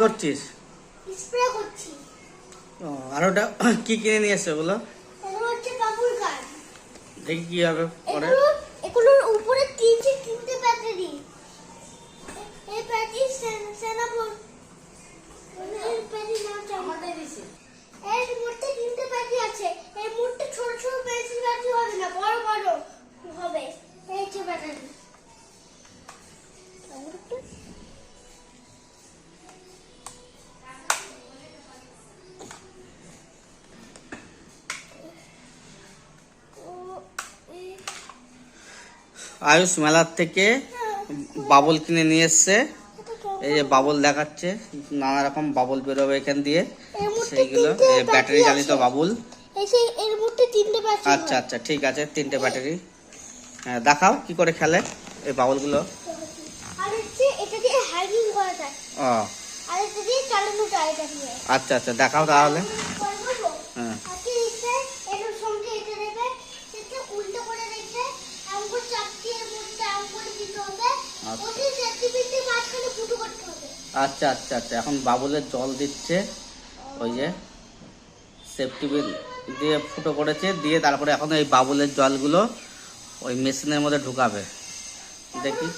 করছিস? স্প্রে করছি। ও আর ওটা কি কিনে নিয়ে এসছে বলো? দেখি কি হবে পরে। আয়ুষ মেলার থেকে বাবল কিনে নিয়ে এসছে। এই যে বাবল দেখাচ্ছে নানা রকম বাবল বেরোবে এখান দিয়ে। সেইগুলো ব্যাটারি চালিত বাবুল। আচ্ছা আচ্ছা ঠিক আছে তিনটে ব্যাটারি হ্যাঁ দেখাও কি করে খেলে এই বাবলগুলো। আচ্ছা আচ্ছা দেখাও তাহলে। আচ্ছা। আচ্ছা আচ্ছা আচ্ছা। এখন বাবুলের জল দিচ্ছে ওই যে সেফটি বিল দিয়ে ফুটো করেছে দিয়ে তারপরে এখন এই বাবুলের জলগুলো ওই মেশিনের মধ্যে ঢুকাবে। দেখি।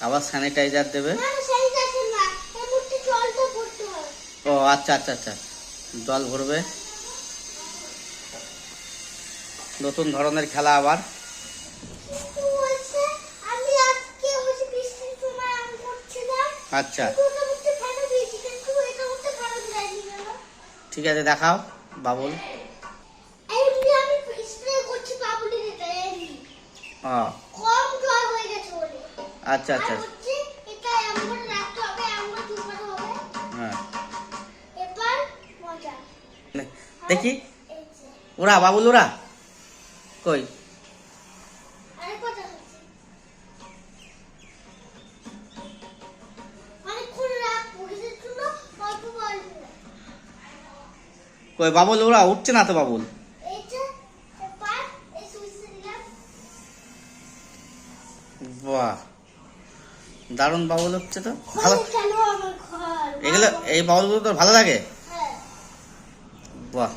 আবার স্যানিটাইজার দেবে। ও আচ্ছা আচ্ছা আচ্ছা। জল ভরবে। নতুন ধরনের খেলা আবার। এমন করে চুপাতে হবে হ্যাঁ। এবার মজা। দেখি। এই যে, ওরা বাবুল ওরা? কই? কই বাবুল ওরা উঠছে না তো বাবুল? বাহ। দারুণ বাবুল হচ্ছে তো। ভালো এগুলো এই বাবুলগুলো তোর ভালো লাগে? হ্যাঁ। বাহ।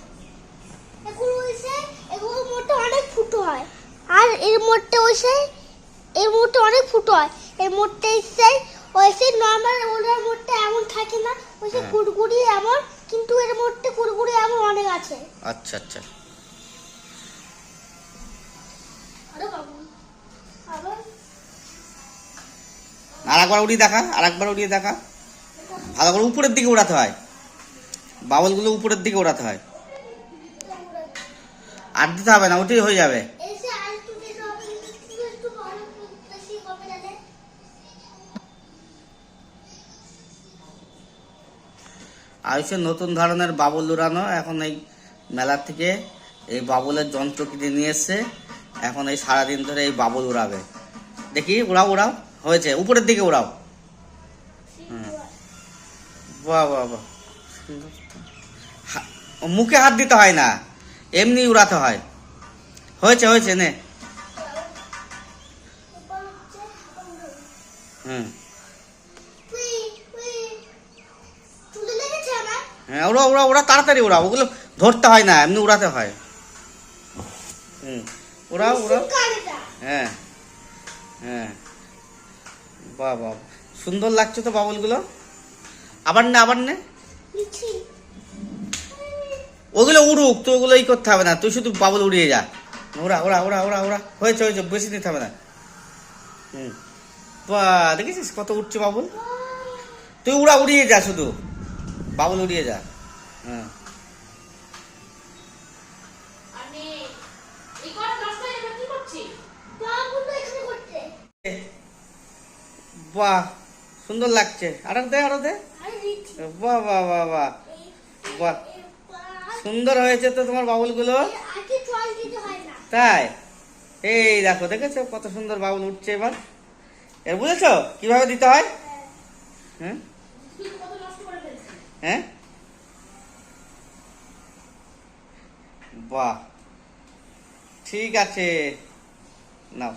হয়। আর এর মধ্যে হইছে এর মধ্যে অনেক ফুটো হয়। এর মধ্যে হইছে হইছে নর্মাল ওটার মধ্যে এমন থাকে না হইছে হ্যাঁ। কুড়কুড়ি এমন। কিন্তু এর মধ্যে কুড়কুড়ি এমন অনেক আছে। আচ্ছা আচ্ছা। আরে একবার উড়িয়ে দেখা আর একবার উড়িয়ে দেখা। ভালো করে উপরের দিকে উড়াতে হয়। বাবলগুলো উপরের দিকে উড়াতে হয়। আর দিতে হবে না ওটাই হয়ে যাবে। আয়ুষের নতুন ধরনের বাবুল উড়ানো, এখন এই মেলার থেকে এই বাবুলের যন্ত্র কিনে নিয়ে এসছে। এখন এই সারাদিন ধরে এই বাবুল উড়াবে। দেখি, উড়াও উড়াও, হয়েছে। উপরের দিকে উড়াও। হুম। বাহ মুখে হাত দিতে হয় না। এমনি উড়াতে হয়। হয়েছে হয়েছে, নে। হুম। হ্যাঁ ওরা ওরা ওরা তাড়াতাড়ি ওরা ওগুলো ধরতে হয় না এমনি উড়াতে হয়। হুম ওরা ওরা হ্যাঁ হ্যাঁ। বাহ বাহ সুন্দর লাগছে তো বাবুলগুলো। আবার নে আবার নে। ওগুলো উড়ুক তো ওগুলো ই করতে হবে না তুই শুধু বাবুল উড়িয়ে যা। ওরা ওরা ওরা ওরা ওরা হয়েছে হয়েছে বেশি নিতে হবে না। হুম। বা দেখেছিস কত উঠছে বাবুল? তুই উড়া উড়িয়ে যা শুধু। বাবুল উড়িয়ে যা। হ্যাঁ। বাহ সুন্দর লাগছে। আরও দে আরও দে। বাহ বাহ বাহ বাহ। বাহ সুন্দর হয়েছে তো তোমার বাবুলগুলো। তাই? এই দেখো দেখেছ? কত সুন্দর বাবুল উঠছে এবার। এর বুঝেছ? কীভাবে দিতে হয়? হ্যাঁ তুই কত নষ্ট করে ফেলছিস হ্যাঁ? বাহ ঠিক আছে। নাও।